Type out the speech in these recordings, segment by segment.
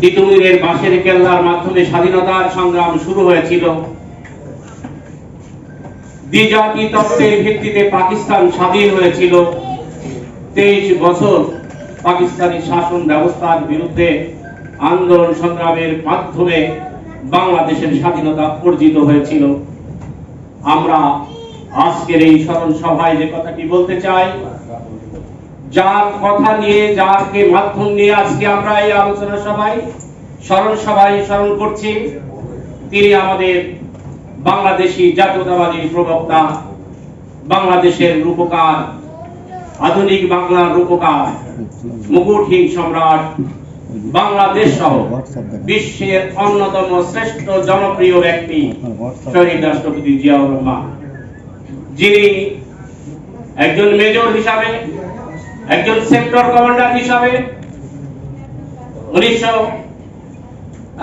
তিতুমিরের বাঁশের কেল্লার মাধ্যমে স্বাধীনতার সংগ্রাম শুরু হয়েছিল। দ্বিজাতি তত্ত্বের ভিত্তিতে পাকিস্তান স্বাধীন হয়েছিল। তেইশ বছর পাকিস্তানি শাসন ব্যবস্থার বিরুদ্ধে আন্দোলন সংগ্রামের মাধ্যমে বাংলাদেশের স্বাধীনতা অর্জিত হয়েছিল। আমরা আজকের এই স্মরণ সভায় যে কথাটি বলতে চাই যার কথা নিয়ে, যারকে মাধ্যম নিয়ে আজকে আমরা এই আলোচনা সভায় স্মরণ সভায় স্মরণ করছি, তিনি আমাদের বাংলাদেশি জাতীয়তাবাদী প্রবক্তা, বাংলাদেশের রূপকার, আধুনিক বাংলার রূপকার, মুকুটহীন সম্রাট, বাংলাদেশ সহ বিশ্বের অন্যতম শ্রেষ্ঠ জনপ্রিয় ব্যক্তি, শহীদ রাষ্ট্রপতি জিয়াউর রহমান। যিনি একজন মেজর হিসাবে একজন সেক্টর কমান্ডার হিসাবে উনিশশো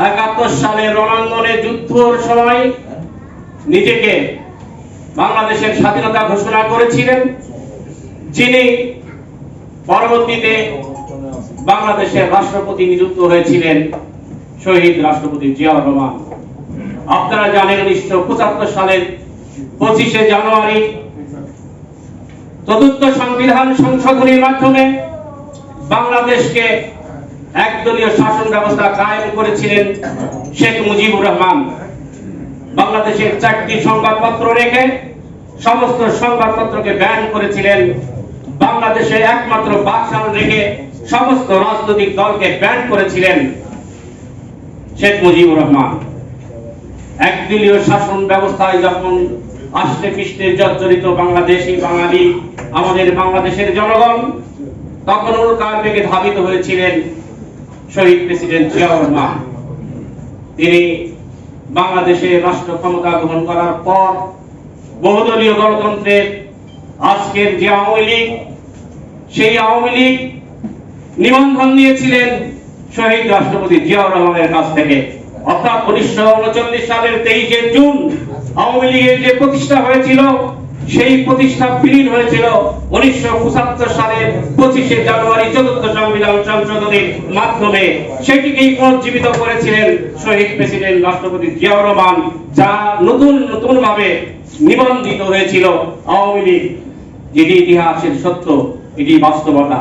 একাত্তর সালে রণাঙ্গনে যুদ্ধর সময় নিজেকে বাংলাদেশের স্বাধীনতা ঘোষণা করেছিলেন, যিনি পরবর্তীতে বাংলাদেশের রাষ্ট্রপতি নিযুক্ত হয়েছিলেন শহীদ রাষ্ট্রপতি জিয়াউর রহমান। আপনারা জানেন উনিশশো পঁচাত্তর সালের পঁচিশে জানুয়ারি চতুর্থ সংবিধান সংশোধনীর মাধ্যমে বাংলাদেশকে একদলীয় শাসন ব্যবস্থা কায়েম করেছিলেন শেখ মুজিবুর রহমান। বাংলাদেশের চারটি সংবাদপত্র রেখে সমস্ত সংবাদপত্রকে ব্যান করেছিলেন। বাংলাদেশে একমাত্র বাকশাল রেখে সমস্ত রাজনৈতিক দলকে ব্যান করেছিলেন শেখ মুজিবুর রহমান। একদলীয় শাসন ব্যবস্থায় যখন আষ্টে পৃষ্ঠে জর্জরিত বাংলাদেশি বাঙালি, আমাদের বাংলাদেশের জনগণ, তখন উল্কার বেগে ধাবিত হয়েছিলেন শহীদ প্রেসিডেন্ট জিয়াউর রহমান। তিনি বাংলাদেশে রাষ্ট্র ক্ষমতা গ্রহণ করার পর বহুদলীয় গণতন্ত্রের আজকের যে আওয়ামী লীগ, সেই আওয়ামী লীগ নিবন্ধন নিয়েছিলেন শহীদ রাষ্ট্রপতি জিয়াউর রহমানের কাছ থেকে। অর্থাৎ উনিশশো উনচল্লিশ সালের তেইশে জুন আওয়ামী লীগের যে প্রতিষ্ঠা হয়েছিল, সেই প্রতিষ্ঠা বিলীন হয়েছিল উনিশশো পঁচাত্তর সালের পঁচিশে জানুয়ারি চতুর্থ সংবিধান সংশোধনের মাধ্যমে। সেটিকেই পুনর্জীবিত করেছিলেন শহীদ প্রেসিডেন্ট রাষ্ট্রপতি জিয়াউর রহমান, যা নতুন নতুন ভাবে নিবন্ধিত হয়েছিল আওয়ামী লীগ। যেটি ইতিহাসের সত্য, এটি বাস্তবতা।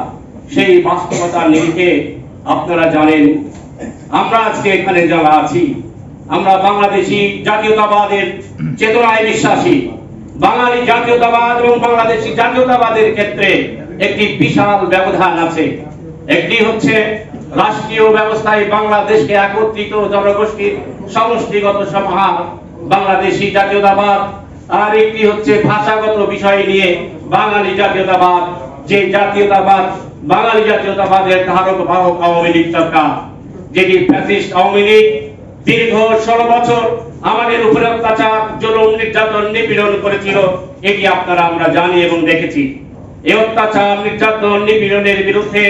সেই বাস্তবতার নিরিখে আপনারা জানেন আমরা আজকে এখানে যারা আছি, আমরা বাংলাদেশি জাতীয়তাবাদের চেতনায় বিশ্বাসী। বাঙালি জাতীয়তাবাদ এবং বাংলাদেশি জাতীয়তাবাদের ক্ষেত্রে একটি বিশাল ব্যবধান আছে। একটি হচ্ছে রাষ্ট্রীয় ব্যবস্থায় বাংলাদেশকে একত্রিত জনগোষ্ঠীর সমষ্টিগত সমাহার, বাংলাদেশি জাতীয়তাবাদ। আর একটি হচ্ছে ভাষাগত বিষয় নিয়ে বাঙালি জাতীয়তাবাদ, যে জাতীয়তাবাদ, বাঙালি জাতীয়তাবাদের ধারক বাহক আওয়ামী লীগ সরকার। যেটি ফ্যাসিস্ট আওয়ামী লীগ দীর্ঘ ষোলো বছর আমাদের উপরে অত্যাচার, জুলুম, নির্যাতন, নিপীড়ন করেছিল, এটি আপনারা আমরা জানি এবং দেখেছি। এই অত্যাচার, নির্যাতন, নিপীড়নের বিরুদ্ধে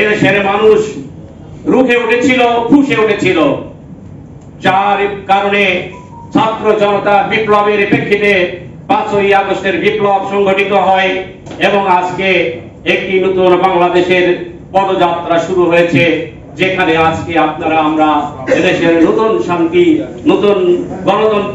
এদেশের মানুষ রুখে উঠেছিল ফুসে উঠেছিল। যার কারণে ছাত্র জনতা বিপ্লবের প্রেক্ষিতে পাঁচই আগস্টের বিপ্লব সংগঠিত হয় এবং আজকে একটি নতুন বাংলাদেশের পদযাত্রা শুরু হয়েছে। যেখানে আজকে আপনারা আমরা এদেশের নতুন শান্তি নতুন গণতন্ত্রের